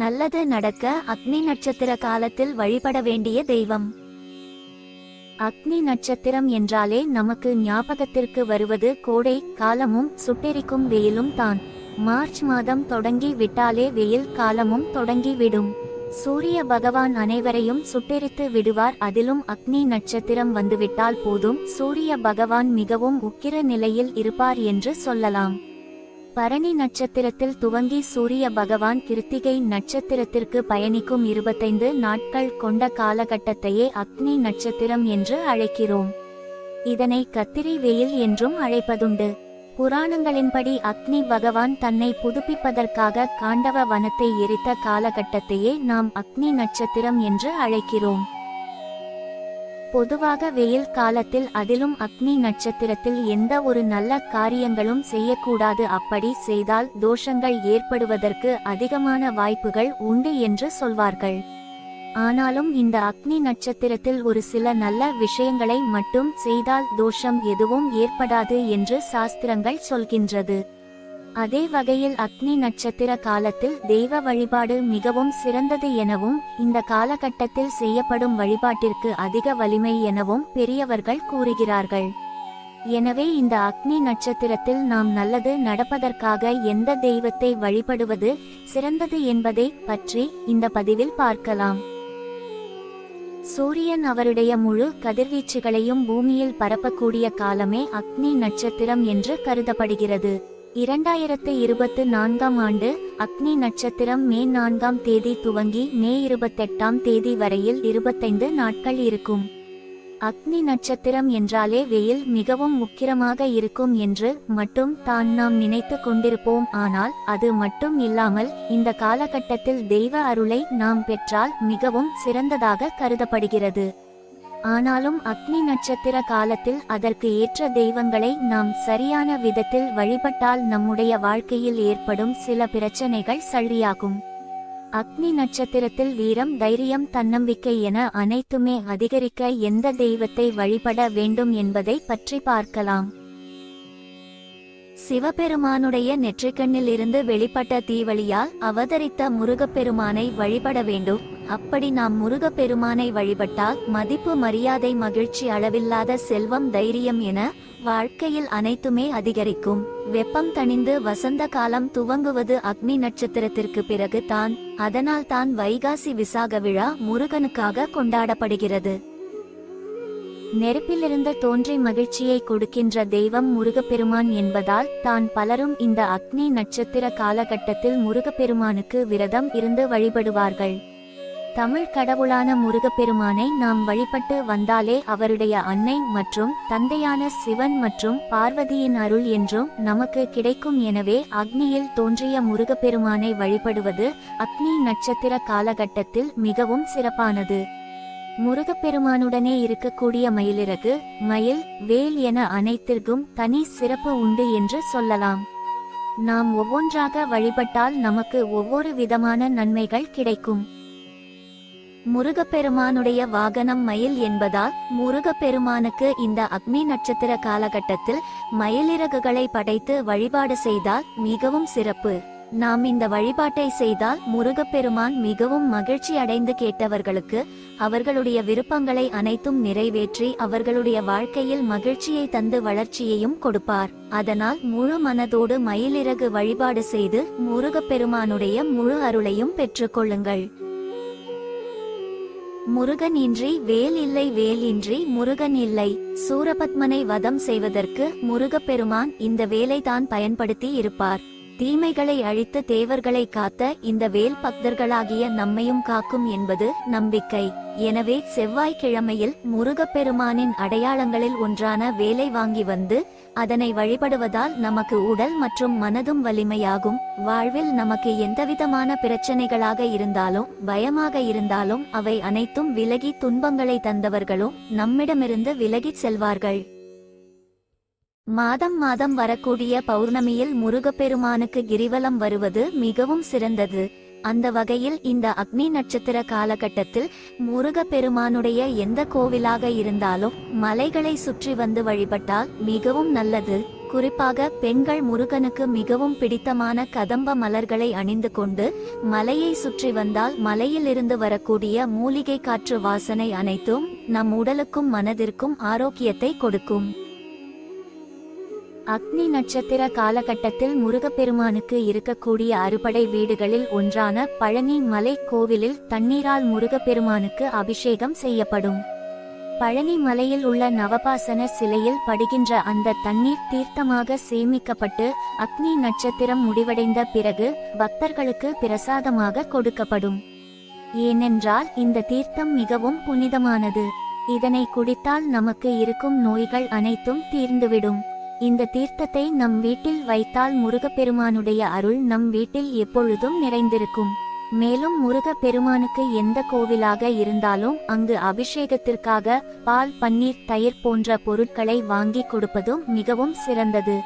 நல்லது நடக்க அக்னி நட்சத்திர காலத்தில் வழிபட வேண்டிய தெய்வம். அக்னி நட்சத்திரம் என்றாலே நமக்கு ஞாபகத்திற்கு வருவது கோடை காலமும் சுட்டெரிக்கும் வெயிலும் தான். மார்ச் மாதம் தொடங்கி விட்டாலே வெயில் காலமும் தொடங்கிவிடும் சூரிய பகவான் அனைவரையும் சுட்டெரித்து விடுவார். அதிலும் அக்னி நட்சத்திரம் வந்துவிட்டால் போதும். சூரிய பகவான் மிகவும் உக்கிர நிலையில் இருப்பார் என்று சொல்லலாம். பரணி நட்சத்திரத்தில் துவங்கி சூரிய பகவான் கிருத்திகை நட்சத்திரத்திற்கு பயணிக்கும் இருபத்தைந்து நாட்கள் கொண்ட காலகட்டத்தையே அக்னி நட்சத்திரம் என்று அழைக்கிறோம். இதனை கத்திரி வெயில் என்றும் அழைப்பதுண்டு. புராணங்களின்படி அக்னி பகவான் தன்னை புதுப்பிப்பதற்காக காண்டவ வனத்தை எரித்த காலகட்டத்தையே நாம் அக்னி நட்சத்திரம் என்று அழைக்கிறோம். பொதுவாக வெயில் காலத்தில் அதிலும் அக்னி நட்சத்திரத்தில் எந்த ஒரு நல்ல காரியங்களும் செய்யக்கூடாது. அப்படி செய்தால் தோஷங்கள் ஏற்படுவதற்கு அதிகமான வாய்ப்புகள் உண்டு என்று சொல்வார்கள். ஆனாலும் இந்த அக்னி நட்சத்திரத்தில் ஒரு சில நல்ல விஷயங்களை மட்டும் செய்தால் தோஷம் எதுவும் ஏற்படாது என்று சாஸ்திரங்கள் சொல்கின்றது. அதே வகையில் அக்னி நட்சத்திர காலத்தில் தெய்வ வழிபாடு மிகவும் சிறந்தது எனவும் இந்த காலகட்டத்தில் செய்யப்படும் வழிபாட்டிற்கு அதிக வலிமை எனவும் பெரியவர்கள் கூறுகிறார்கள். எனவே இந்த அக்னி நட்சத்திரத்தில் நாம் நல்லது நடப்பதற்காக எந்த தெய்வத்தை வழிபடுவது சிறந்தது என்பதை பற்றி இந்த பதிவில் பார்க்கலாம். சூரியன் அவருடைய முழு கதிர்வீச்சுகளையும் பூமியில் பரப்பக்கூடிய காலமே அக்னி நட்சத்திரம் என்று கருதப்படுகிறது. இரண்டாயிரத்து இருபத்து நான்காம் ஆண்டு அக்னி நட்சத்திரம் மே நான்காம் தேதி துவங்கி மே இருபத்தெட்டாம் தேதி வரையில் இருபத்தைந்து நாட்கள் இருக்கும். அக்னி நட்சத்திரம் என்றாலே வெயில் மிகவும் முக்கிரமாக இருக்கும் என்று மட்டும் தான் நாம் நினைத்து கொண்டிருப்போம். ஆனால் அது மட்டும் இல்லாமல் இந்த காலகட்டத்தில் தெய்வ அருளை நாம் பெற்றால் மிகவும் சிறந்ததாக கருதப்படுகிறது. ஆனாலும் அக்னி நட்சத்திர காலத்தில் அதற்கு ஏற்ற தெய்வங்களை நாம் சரியான விதத்தில் வழிபட்டால் நம்முடைய வாழ்க்கையில் ஏற்படும் சில பிரச்சனைகள் சரியாகும். அக்னி நட்சத்திரத்தில் வீரம் தைரியம் தன்னம்பிக்கை என அனைத்துமே அதிகரிக்க எந்த தெய்வத்தை வழிபட வேண்டும் என்பதை பற்றி பார்க்கலாம். சிவபெருமானுடைய நெற்றிக்கண்ணில் இருந்து வெளிப்பட்ட தீவழியால் அவதரித்த முருகப்பெருமானை வழிபட வேண்டும். அப்படி நாம் முருகப்பெருமானை வழிபட்டால் மதிப்பு மரியாதை மகிழ்ச்சி அளவில்லாத செல்வம் தைரியம் என வாழ்க்கையில் அனைத்துமே அதிகரிக்கும். வெப்பம் தணிந்து வசந்த காலம் துவங்குவது அக்னி நட்சத்திரத்திற்கு பிறகு தான் அதனால் தான் வைகாசி விசாக விழா முருகனுக்காக கொண்டாடப்படுகிறது. நெருப்பிலிருந்து தோன்றி மகிழ்ச்சியை கொடுக்கின்ற தெய்வம் முருகப்பெருமான் என்பதால் தான் பலரும் இந்த அக்னி நட்சத்திர காலகட்டத்தில் முருகப்பெருமானுக்கு விரதம் இருந்து வழிபடுவார்கள். தமிழ் கடவுளான முருகப்பெருமானை நாம் வழிபட்டு வந்தாலே அவருடைய அன்னை மற்றும் தந்தையான சிவன் மற்றும் பார்வதியின் அருள் என்றும் நமக்கு கிடைக்கும். எனவே அக்னியில் தோன்றிய முருகப்பெருமானை வழிபடுவது அக்னி நட்சத்திர காலகட்டத்தில் மிகவும் சிறப்பானது. முருகப்பெருமானுடனே இருக்கக்கூடிய மயிலிறகு மயில் வேல் என அனைத்திற்கும் தனி சிறப்பு உண்டு என்று சொல்லலாம். நாம் ஒவ்வொன்றாக வழிபட்டால் நமக்கு ஒவ்வொரு விதமான நன்மைகள் கிடைக்கும். முருகப்பெருமானுடைய வாகனம் மயில் என்பதால் முருகப்பெருமானுக்கு இந்த அக்னி நட்சத்திர காலகட்டத்தில் மயிலிறகுகளை படைத்து வழிபாடு செய்தால் மிகவும் சிறப்பு. நாம் இந்த வழிபாட்டை செய்தால் முருகப்பெருமான் மிகவும் மகிழ்ச்சி அடைந்து கேட்டவர்களுக்கு அவர்களுடைய விருப்பங்களை அனைத்தும் நிறைவேற்றி அவர்களுடைய வாழ்க்கையில் மகிழ்ச்சியை தந்து வளர்ச்சியையும் கொடுப்பார். அதனால் முழு மனதோடு மயிலிறகு வழிபாடு செய்து முருகப்பெருமானுடைய முழு அருளையும் பெற்றுக்கொள்ளுங்கள் முருகன் இன்றி வேல் இல்லை வேல் இன்றி முருகன் இல்லை. சூரபத்மனை வதம் செய்வதற்கு முருகப்பெருமான் இந்த வேலை தான் பயன்படுத்தி இருப்பார். தீமைகளை அழித்து தேவர்களை காத்த இந்த வேல் பக்தர்களாகிய நம்மையும் காக்கும் என்பது நம்பிக்கை. எனவே செவ்வாய்க்கிழமையில் முருகப்பெருமானின் அடையாளங்களில் ஒன்றான வேலை வாங்கி வந்து அதனை வழிபடுவதால் நமக்கு உடல் மற்றும் மனதும் வலிமையாகும். வாழ்வில் நமக்கு எந்தவிதமான பிரச்சனைகளாக இருந்தாலும் பயமாக இருந்தாலும் அவை அனைத்தும் விலகி துன்பங்களை தந்தவர்களும் நம்மிடமிருந்து விலகிச் செல்வார்கள். மாதம் மாதம் வரக்கூடிய பௌர்ணமியில் முருகப்பெருமானுக்கு கிரிவலம் வருவது மிகவும் சிறந்தது. அந்த வகையில் இந்த அக்னி நட்சத்திர காலகட்டத்தில் முருகப்பெருமானுடைய எந்த கோவிலாக இருந்தாலும் மலைகளை சுற்றி வந்து வழிபட்டால் மிகவும் நல்லது. குறிப்பாக பெண்கள் முருகனுக்கு மிகவும் பிடித்தமான கதம்ப மலர்களை அணிந்து கொண்டு மலையை சுற்றி வந்தால் மலையிலிருந்து வரக்கூடிய மூலிகை காற்று வாசனை அனைத்தும் நம் உடலுக்கும் மனதிற்கும் ஆரோக்கியத்தை கொடுக்கும். அக்னி நட்சத்திர காலகட்டத்தில் முருகப்பெருமானுக்கு இருக்கக்கூடிய அறுபடை வீடுகளில் ஒன்றான பழனி மலை கோவிலில் தண்ணீரால் முருகப்பெருமானுக்கு அபிஷேகம் செய்யப்படும். பழனி மலையில் உள்ள நவபாசன சிலையில் படுகின்ற அந்த தண்ணீர் தீர்த்தமாக சேமிக்கப்பட்டு அக்னி நட்சத்திரம் முடிவடைந்த பிறகு பக்தர்களுக்கு பிரசாதமாக கொடுக்கப்படும். ஏனென்றால் இந்த தீர்த்தம் மிகவும் புனிதமானது. இதனை குடித்தால் நமக்கு இருக்கும் நோய்கள் அனைத்தும் தீர்ந்துவிடும். இந்த தீர்த்தத்தை நம் வீட்டில் வைத்தால் முருகப்பெருமானுடைய அருள் நம் வீட்டில் எப்பொழுதும் நிறைந்திருக்கும். மேலும் முருகப்பெருமானுக்கு எந்த கோவிலாக இருந்தாலும் அங்கு அபிஷேகத்திற்காக பால் பன்னீர் தயிர் போன்ற பொருட்களை வாங்கி கொடுப்பதும் மிகவும் சிறந்தது.